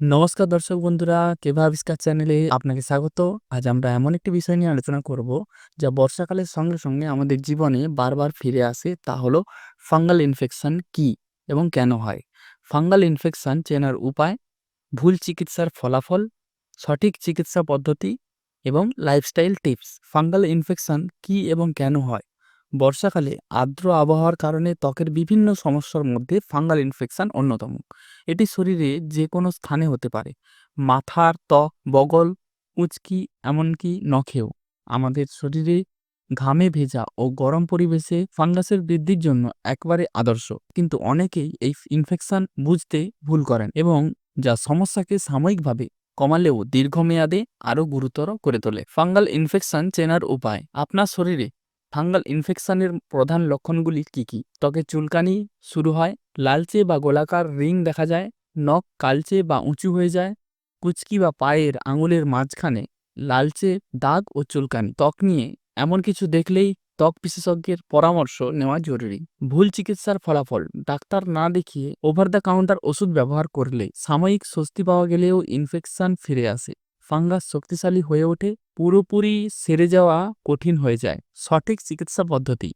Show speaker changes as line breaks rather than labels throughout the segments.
নমস্কার দর্শক বন্ধুরা, কেভা আবিষ্কার চ্যানেলে আপনাকে স্বাগত। আজ আমরা এমন একটি বিষয় নিয়ে আলোচনা করব, যা বর্ষাকালের সঙ্গে সঙ্গে আমাদের জীবনে বারবার ফিরে আসে, তা হলো ফাঙ্গাল ইনফেকশন কি এবং কেন হয়? ফাঙ্গাল ইনফেকশন চেনার উপায়, ভুল চিকিৎসার ফলাফল, সঠিক চিকিৎসা পদ্ধতি এবং লাইফস্টাইল টিপস। ফাঙ্গাল ইনফেকশন কি এবং কেন হয়? বর্ষাকালে আর্দ্র আবহাওয়ার কারণে ত্বকের বিভিন্ন সমস্যার মধ্যে ফাঙ্গাল ইনফেকশন অন্যতম। এটি শরীরে যে কোনো স্থানে হতে পারে। মাথার ত্বক বগল, উচকি, এমনকি নখেও। আমাদের শরীরে ঘামে ভেজা ও গরম পরিবেশে ফাঙ্গাসের বৃদ্ধির জন্য একবারে আদর্শ। কিন্তু অনেকেই এই ইনফেকশন বুঝতে ভুল করেন এবং যা সমস্যাকে সাময়িকভাবে কমালেও দীর্ঘমেয়াদে আরও গুরুতর করে তোলে। ফাঙ্গাল ইনফেকশন চেনার উপায়, আপনার শরীরে ফাঙ্গাল ইনফেকশনের প্রধান লক্ষণগুলি কি কি? ত্বকে চুলকানি শুরু হয়, লালচে বা গোলাকার রিং দেখা যায়, নখ কালচে বা উঁচু হয়ে যায়, কুচকি বা পায়ের আঙুলের মাঝখানে লালচে দাগ ও চুলকানি। ত্বক নিয়ে এমন কিছু দেখলেই ত্বক বিশেষজ্ঞের পরামর্শ নেওয়া জরুরি। ভুল চিকিৎসার ফলাফল। ডাক্তার না দেখিয়ে ওভার দ্য কাউন্টার ওষুধ ব্যবহার করলে সাময়িক স্বস্তি পাওয়া গেলেও ইনফেকশন ফিরে আসে। ফাঙ্গাস শক্তিশালী হয়ে ওঠে, পুরোপুরি সেরে যাওয়া কঠিন হয়ে যায়। সঠিক চিকিৎসা পদ্ধতি।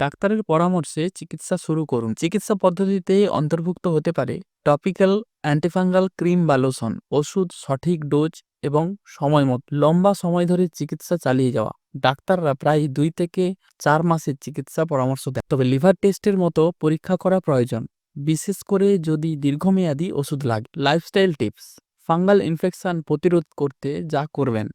ডাক্তারের পরামর্শে চিকিৎসা শুরু করুন। চিকিৎসা পদ্ধতিতে অন্তর্ভুক্ত হতে পারে টপিক্যাল অ্যান্টিফাঙ্গাল ক্রিম বা লোশন, ওষুধ, সঠিক ডোজ এবং সময় মতো। লম্বা সময় ধরে চিকিৎসা চালিয়ে যাওয়া। ডাক্তাররা প্রায় দুই থেকে চার মাসের চিকিৎসা পরামর্শ দেয় তবে লিভার টেস্টের মতো পরীক্ষা করা প্রয়োজন। বিশেষ করে যদি দীর্ঘমেয়াদী ওষুধ লাগে। Lifestyle tips. ফাঙ্গাল ইনফেকশান প্রতিরোধ করতে যা করবেন,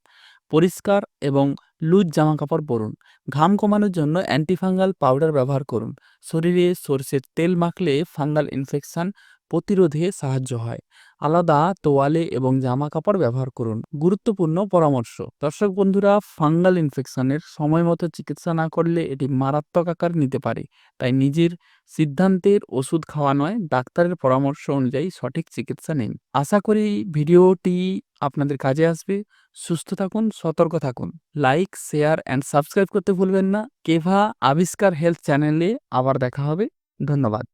পরিষ্কার এবং লুজ জামা কাপড় পরুন। ঘাম কমানোর জন্য অ্যান্টিফাঙ্গাল পাউডার ব্যবহার করুন। শরীরে সর্ষের তেল মাখলে ফাঙ্গাল ইনফেকশন প্রতিরোধে সাহায্য হয়। আলাদা তোয়ালে এবং জামা কাপড় ব্যবহার করুন। গুরুত্বপূর্ণ পরামর্শ। দর্শক বন্ধুরা, ফাঙ্গাল ইনফেকশনের সময় মতো চিকিৎসা না করলে এটি মারাত্মক আকার নিতে পারে। তাই নিজের সিদ্ধান্তের ওষুধ খাওয়া নয়, ডাক্তারের পরামর্শ অনুযায়ী সঠিক চিকিৎসা নিন। আশা করি ভিডিওটি আপনাদের কাজে আসবে। সুস্থ থাকুন, সতর্ক থাকুন। লাইক, শেয়ার অ্যান্ড সাবস্ক্রাইব করতে ভুলবেন না। কেভা আবিষ্কার হেলথ চ্যানেলে আবার দেখা হবে। ধন্যবাদ।